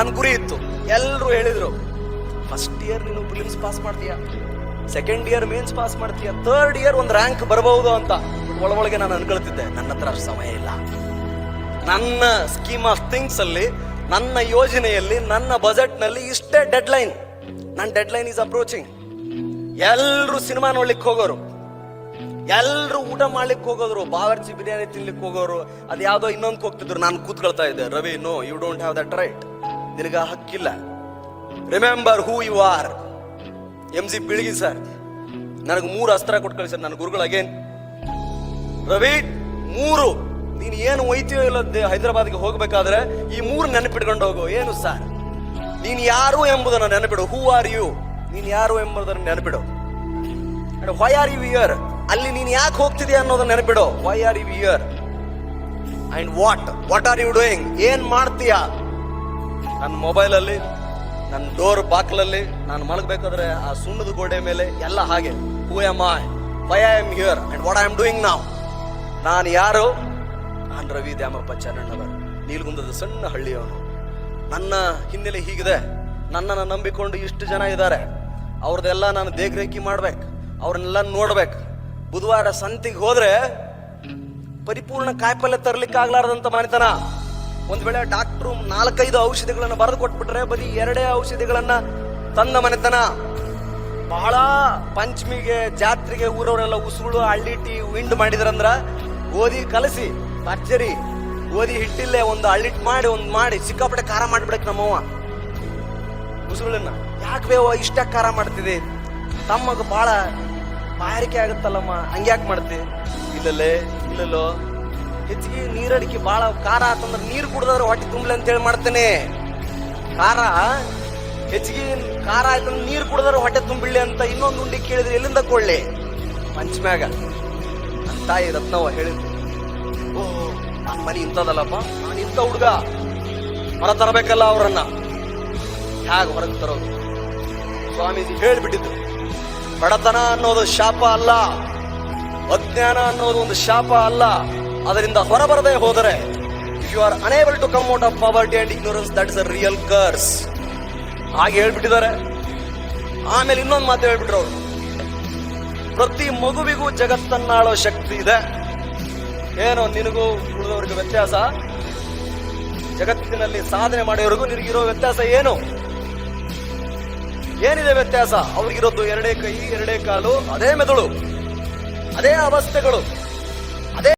ನನ್ನ ಗುರಿ ಇತ್ತು. ಎಲ್ಲರೂ ಹೇಳಿದ್ರು ಫಸ್ಟ್ ಇಯರ್ ನೀನು ಪ್ರಿಲಿಮ್ಸ್ ಪಾಸ್ ಮಾಡ್ತೀಯ? ಸೆಕೆಂಡ್ ಇಯರ್ ಮೇನ್ಸ್ ಪಾಸ್ ಮಾಡ್ತೀಯ? ಥರ್ಡ್ ಇಯರ್ ಒಂದು ರ್ಯಾಂಕ್ ಬರಬಹುದು ಅಂತ. ಒಳ ಒಳಗೆ ನಾನು ಅನ್ಕೊಳ್ತಿದ್ದೆ, ನನ್ನ ಹತ್ರ ಸಮಯ ಇಲ್ಲ. ನನ್ನ ಸ್ಕೀಮ್ ಆಫ್ ಥಿಂಗ್ಸ್ ಅಲ್ಲಿ, ನನ್ನ ಯೋಜನೆಯಲ್ಲಿ, ನನ್ನ ಬಜೆಟ್ನಲ್ಲಿ ಇಷ್ಟೇ ಡೆಡ್ ಲೈನ್ ನನ್ನ ಡೆಡ್ ಲೈನ್ ಈಸ್ ಅಪ್ರೋಚಿಂಗ್ ಎಲ್ಲರೂ ಸಿನಿಮಾ ನೋಡ್ಲಿಕ್ಕೆ ಹೋಗೋರು. ಎಲ್ಲರೂ ಊಟ ಮಾಡ್ಲಿಕ್ಕೆ ಹೋಗೋದ್ರು. ಬಾವರ್ಚಿ ಬಿರಿಯಾನಿ ತಿನ್ಲಿಕ್ಕೆ ಹೋಗೋರು. ಅದು ಯಾವುದೋ ಇನ್ನೊಂದು ಹೋಗ್ತಿದ್ರು. ನಾನು ಕೂತ್ಕೊಳ್ತಾ ಇದ್ದೆ, Ravi no you don't have that right ನಿನಗ ಹಕ್ಕಿಲ್ಲ. Remember who you are M G Biligi sir ನನಗೆ ಮೂರು ಅಸ್ತ್ರ ಕೊಟ್ಟು ಸರ್ ನನ್ನ ಗುರುಗಳು ಅಗೇನ್ ರವಿ, ಮೂರು. ನೀನು ಏನು ಒಯ್ತೀಯೋ ಇಲ್ಲ ಹೈದರಾಬಾದ್ಗೆ ಹೋಗ್ಬೇಕಾದ್ರೆ ಈ ಮೂರು ನೆನಪಿಟ್ಕೊಂಡು ಹೋಗು. ಏನು ಸರ್ ನೀನು ಯಾರು ಎಂಬುದನ್ನು ನೆನಪಿಡು. ಹೂ ಆರ್ ಯು ನೀನು ಯಾರು ಎಂಬುದನ್ನು ನೆನಪಿಡು. ವೈ ಆರ್ ಯು ಇಯರ್ ಅಲ್ಲಿ ನೀನು ಯಾಕೆ ಹೋಗ್ತಿದ್ಯಾ ಅನ್ನೋದನ್ನ ನೆನಪಿಡು. Why are you here and what what are you doing ಏನ್ ಮಾಡ್ತೀಯಾ? ನನ್ನ ಮೊಬೈಲಲ್ಲಿ, ನನ್ನ ಡೋರ್ ಬಾಕ್ಲಲ್ಲಿ ನಾನು ಮಲಗಬೇಕಾದ್ರೆ ಆ ಸುಣ್ಣದ ಗೋಡೆ ಮೇಲೆ ಎಲ್ಲ ಹಾಗೆ who am I why I am here and what I am doing ನಾವ್ ನಾನು ಯಾರು? ನಾನು ರವಿ ದ್ಯಾಮಪ್ಪ ಚನ್ನಣ್ಣವರು ನೀಲ್ಗುಂದದ ಸಣ್ಣ ಹಳ್ಳಿಯವನು. ನನ್ನ ಹಿನ್ನೆಲೆ ಹೀಗಿದೆ. ನನ್ನನ್ನು ನಂಬಿಕೊಂಡು ಇಷ್ಟು ಜನ ಇದ್ದಾರೆ. ಅವ್ರದ್ದೆಲ್ಲ ನಾನು ದೇಖರೇಖಿ ಮಾಡ್ಬೇಕು. ಅವ್ರನ್ನೆಲ್ಲ ನೋಡ್ಬೇಕು. ಬುಧವಾರ ಸಂತಿಗೆ ಹೋದ್ರೆ ಪರಿಪೂರ್ಣ ಕಾಯಿಪಲ್ಯ ತರ್ಲಿಕ್ಕೆ ಆಗ್ಲಾರ್ದಂತ ಮನೆತನ. ಒಂದ್ ವೇಳೆ ಡಾಕ್ಟ್ರು ನಾಲ್ಕೈದು ಔಷಧಿಗಳನ್ನ ಬರೆದು ಕೊಟ್ಬಿಟ್ರೆ ಬರೀ ಎರಡೇ ಔಷಧಿಗಳನ್ನ ತಂದ ಮನೆತನ. ಬಹಳ ಪಂಚಮಿಗೆ ಜಾತ್ರೆಗೆ ಊರವರೆಲ್ಲ ಉಸುಳು ಅಳ್ಳಿಟ್ಟಿ ವಿಂಡ್ ಮಾಡಿದ್ರಂದ್ರ ಗೋಧಿ ಕಲಸಿ, ಭರ್ಜರಿ, ಗೋಧಿ ಹಿಟ್ಟಿಲ್ಲೇ ಒಂದು ಅಳ್ಳಿಟ್ ಮಾಡಿ, ಒಂದು ಮಾಡಿ, ಸಿಕ್ಕಾಪಟ್ಟೆ ಖಾರ ಮಾಡ್ಬಿಡಕ್ ನಮ್ಮವ್ವ. ಉಸುಗಳನ್ನ ಯಾಕೆ ಬೇವ ಇಷ್ಟ ಖಾರ ಮಾಡ್ತಿದೆ? ತಮ್ಮಗ ಬಹಳ ಬಾಯಾರಿಕೆ ಆಗುತ್ತಲ್ಲಮ್ಮ, ಹಂಗ್ಯಾಕೆ ಮಾಡ್ತಿ? ಇಲ್ಲಲ್ಲೇ, ಇಲ್ಲಲ್ಲೋ. ಹೆಚ್ಚಿಗೆ ನೀರಡಿಕೆ ಬಹಳ ಖಾರ ಆತಂದ್ರೆ ನೀರು ಕುಡ್ದಾದ್ರೆ ಹೊಟ್ಟೆ ತುಂಬಲಿ ಅಂತ ಹೇಳಿ ಮಾಡ್ತೇನೆ. ಖಾರ? ಹೆಚ್ಚಿಗೆ ಖಾರ ಆಯ್ತಂದ್ರೆ ನೀರು ಕುಡಿದ್ರೆ ಹೊಟ್ಟೆ ತುಂಬಿಳ್ಳಿ ಅಂತ ಇನ್ನೊಂದು ಉಂಡಿ ಕೇಳಿದ್ರೆ ಎಲ್ಲಿಂದ ಕೊಳ್ಳಿ ಪಂಚಮ್ಯಾಗ. ತಾಯಿ ರತ್ನವ ಹೇಳಿದ್ರು ಓ ನಮ್ಮ ಮನೆ ಇಂಥದಲ್ಲಪ್ಪ? ನಾನು ಇಂಥ ಹುಡುಗ. ಹೊರ ತರಬೇಕಲ್ಲ ಅವರನ್ನ. ಹೇಗೆ ಹೊರಗೆ ತರೋದು? ಸ್ವಾಮೀಜಿ ಹೇಳ್ಬಿಟ್ಟಿದ್ರು. ಬಡತನ ಅನ್ನೋದು ಶಾಪ ಅಲ್ಲ. ಅಜ್ಞಾನ ಅನ್ನೋದು ಒಂದು ಶಾಪ ಅಲ್ಲ. ಅದರಿಂದ ಹೊರಬರದೆ ಹೋದರೆ you are unable to come out of poverty and ignorance that is a real curse ಹಾಗೆ ಹೇಳ್ಬಿಟ್ಟಿದ್ದಾರೆ. ಆಮೇಲೆ ಇನ್ನೊಂದು ಮಾತು ಹೇಳ್ಬಿಟ್ರು ಅವರು. ಪ್ರತಿ ಮಗುವಿಗೂ ಜಗತ್ತನ್ನಾಳೋ ಶಕ್ತಿ ಇದೆ. ಏನೋ ನಿನಗೂ ಉಳಿದವ್ರಿಗೆ ವ್ಯತ್ಯಾಸ? ಜಗತ್ತಿನಲ್ಲಿ ಸಾಧನೆ ಮಾಡೋರಿಗೂ ನಿನಗಿರೋ ವ್ಯತ್ಯಾಸ ಏನು? ಏನಿದೆ ವ್ಯತ್ಯಾಸ? ಅವ್ರಿಗಿರೋದು ಎರಡೇ ಕೈ, ಎರಡೇ ಕಾಲು, ಅದೇ ಮೆದುಳು, ಅದೇ ಅವಸ್ಥೆಗಳು.